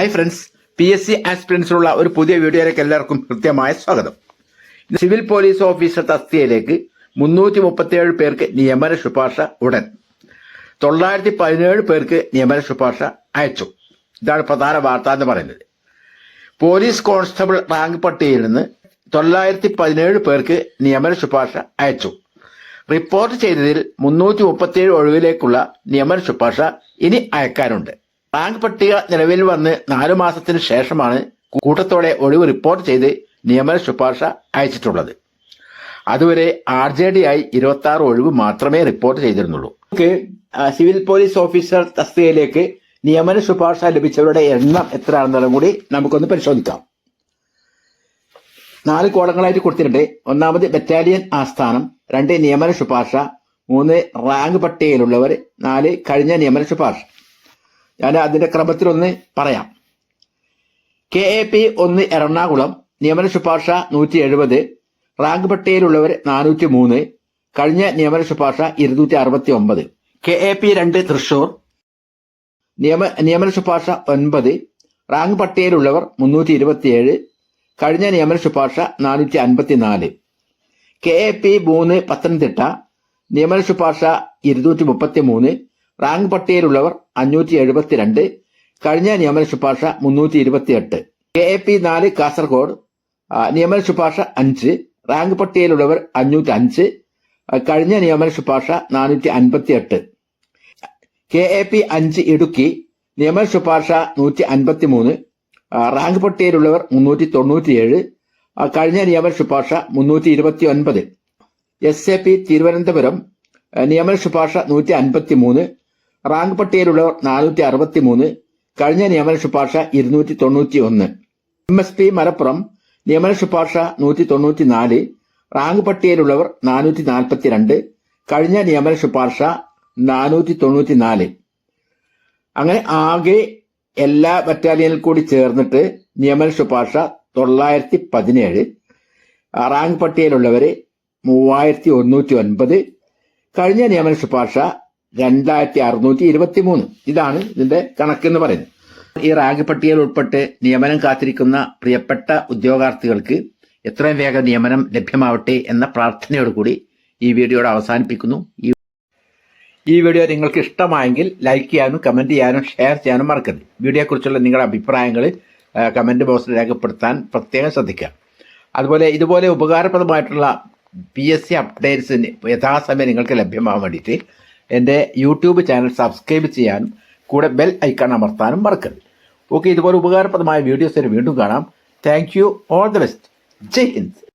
Hi friends P S C ആസ്പിറൻസിലുള്ള ഒരു പുതിയ വീഡിയോയിലേക്ക് എല്ലാവർക്കും കൃത്യമായ സ്വാഗതം. സിവിൽ പോലീസ് ഓഫീസർ തസ്തികയിലേക്ക് മുന്നൂറ്റി മുപ്പത്തിയേഴ് പേർക്ക് നിയമന ശുപാർശ ഉടൻ. തൊള്ളായിരത്തി പതിനേഴ് പേർക്ക് നിയമന ശുപാർശ അയച്ചു. ഇതാണ് പ്രധാന വാർത്ത എന്ന് പറയുന്നത്. പോലീസ് കോൺസ്റ്റബിൾ റാങ്ക് പട്ടികയിൽ നിന്ന് തൊള്ളായിരത്തി പതിനേഴ് പേർക്ക് നിയമന ശുപാർശ അയച്ചു. റിപ്പോർട്ട് ചെയ്തതിൽ മുന്നൂറ്റി മുപ്പത്തിയേഴ് ഒഴിവിലേക്കുള്ള നിയമന ശുപാർശ ഇനി അയക്കാനുണ്ട്. റാങ്ക് പട്ടിക നിലവിൽ വന്ന് നാലു മാസത്തിന് ശേഷമാണ് കൂട്ടത്തോടെ ഒഴിവ് റിപ്പോർട്ട് ചെയ്ത് നിയമന ശുപാർശ അയച്ചിട്ടുള്ളത്. അതുവരെ ആർ ജെ ഡി ആയി ഇരുപത്തി ആറ് ഒഴിവ് മാത്രമേ റിപ്പോർട്ട് ചെയ്തിരുന്നുള്ളൂ. സിവിൽ പോലീസ് ഓഫീസർ തസ്തികയിലേക്ക് നിയമന ശുപാർശ ലഭിച്ചവരുടെ എണ്ണം എത്രയാണെന്നുള്ളതും കൂടി നമുക്കൊന്ന് പരിശോധിക്കാം. നാല് കോളങ്ങളായിട്ട് കൊടുത്തിട്ടുണ്ട്. ഒന്നാമത് ബറ്റാലിയൻ ആസ്ഥാനം രണ്ട് നിയമന ശുപാർശ മൂന്ന് റാങ്ക് പട്ടികയിലുള്ളവർ നാല് കഴിഞ്ഞ നിയമന ശുപാർശ. ഞാൻ അതിന്റെ ക്രമത്തിലൊന്ന് പറയാം. കെ എ പി ഒന്ന് എറണാകുളം നിയമന ശുപാർശ നൂറ്റി എഴുപത് റാങ്ക് പട്ടികയിലുള്ളവർ നാനൂറ്റി മൂന്ന് കഴിഞ്ഞ നിയമന ശുപാർശ ഇരുന്നൂറ്റി അറുപത്തി ഒമ്പത് കെ എ പി രണ്ട് തൃശൂർ നിയമ നിയമന ശുപാർശ ഒൻപത് റാങ്ക് പട്ടികയിലുള്ളവർ മുന്നൂറ്റി ഇരുപത്തിയേഴ് കഴിഞ്ഞ നിയമന ശുപാർശ നാനൂറ്റി അൻപത്തിനാല് കെ എ പി മൂന്ന് പത്തനംതിട്ട നിയമന ശുപാർശ ഇരുന്നൂറ്റി മുപ്പത്തി മൂന്ന് റാങ്ക് പട്ടികയിലുള്ളവർ അഞ്ഞൂറ്റി എഴുപത്തിരണ്ട് കഴിഞ്ഞ നിയമന ശുപാർശ മുന്നൂറ്റി ഇരുപത്തിയെട്ട് കെ എ പി നാല് കാസർഗോഡ് നിയമന ശുപാർശ അഞ്ച്. റാങ്ക് പട്ടികയിലുള്ളവർ അഞ്ഞൂറ്റി അഞ്ച് കഴിഞ്ഞ നിയമന ശുപാർശ നാനൂറ്റി അൻപത്തി എട്ട് കെ എ പി അഞ്ച് ഇടുക്കി നിയമന ശുപാർശ നൂറ്റി അൻപത്തി മൂന്ന് റാങ്ക് പട്ടികയിലുള്ളവർ മുന്നൂറ്റി തൊണ്ണൂറ്റിയേഴ് കഴിഞ്ഞ നിയമന ശുപാർശ മുന്നൂറ്റി ഇരുപത്തി ഒൻപത് എസ് എ പി തിരുവനന്തപുരം നിയമന ശുപാർശ നൂറ്റി അൻപത്തി മൂന്ന് റാങ്ക് പട്ടികയിലുള്ളവർ നാനൂറ്റി അറുപത്തി മൂന്ന് കഴിഞ്ഞ നിയമന ശുപാർശ ഇരുന്നൂറ്റി തൊണ്ണൂറ്റി ഒന്ന് എം എസ് പി മലപ്പുറം നിയമന ശുപാർശ നൂറ്റി തൊണ്ണൂറ്റി നാല് റാങ്ക് പട്ടികയിലുള്ളവർ നാനൂറ്റി നാൽപ്പത്തി രണ്ട് കഴിഞ്ഞ നിയമന ശുപാർശ നാനൂറ്റി തൊണ്ണൂറ്റി നാല് അങ്ങനെ ആകെ എല്ലാ ബറ്റാലിയനിൽ കൂടി ചേർന്നിട്ട് നിയമന ശുപാർശ തൊള്ളായിരത്തി പതിനേഴ് റാങ്ക് പട്ടികയിലുള്ളവര് മൂവായിരത്തി ഒന്നൂറ്റി ഒൻപത് കഴിഞ്ഞ നിയമന ശുപാർശ രണ്ടായിരത്തി അറുന്നൂറ്റി ഇരുപത്തി മൂന്ന് ഇതാണ് ഇതിന്റെ കണക്കെന്ന് പറയുന്നത്. ഈ റാങ്ക് പട്ടികയിൽ ഉൾപ്പെട്ട് നിയമനം കാത്തിരിക്കുന്ന പ്രിയപ്പെട്ട ഉദ്യോഗാർത്ഥികൾക്ക് എത്രയും വേഗം നിയമനം ലഭ്യമാവട്ടെ എന്ന പ്രാർത്ഥനയോടുകൂടി ഈ വീഡിയോയുടെ അവസാനിപ്പിക്കുന്നു. ഈ ഈ വീഡിയോ നിങ്ങൾക്ക് ഇഷ്ടമായെങ്കിൽ ലൈക്ക് ചെയ്യാനും കമന്റ് ചെയ്യാനും ഷെയർ ചെയ്യാനും മറക്കരുത്. വീഡിയോയെക്കുറിച്ചുള്ള നിങ്ങളുടെ അഭിപ്രായങ്ങൾ കമന്റ് ബോക്സിൽ രേഖപ്പെടുത്താൻ പ്രത്യേകം ശ്രദ്ധിക്കുക. അതുപോലെ ഇതുപോലെ ഉപകാരപ്രദമായിട്ടുള്ള പി എസ് സി അപ്ഡേറ്റ്സിന് യഥാസമയം നിങ്ങൾക്ക് ലഭ്യമാകാൻ വേണ്ടിയിട്ട് എന്റെ യൂട്യൂബ് ചാനൽ സബ്സ്ക്രൈബ് ചെയ്യാനും കൂടെ ബെൽ ഐക്കൺ അമർത്താനും മറക്കരുത്. ഓക്കെ ഇതുപോലെ ഉപകാരപ്രദമായ വീഡിയോസിന് വീണ്ടും കാണാം. Thank you. All the best. Jai Hind.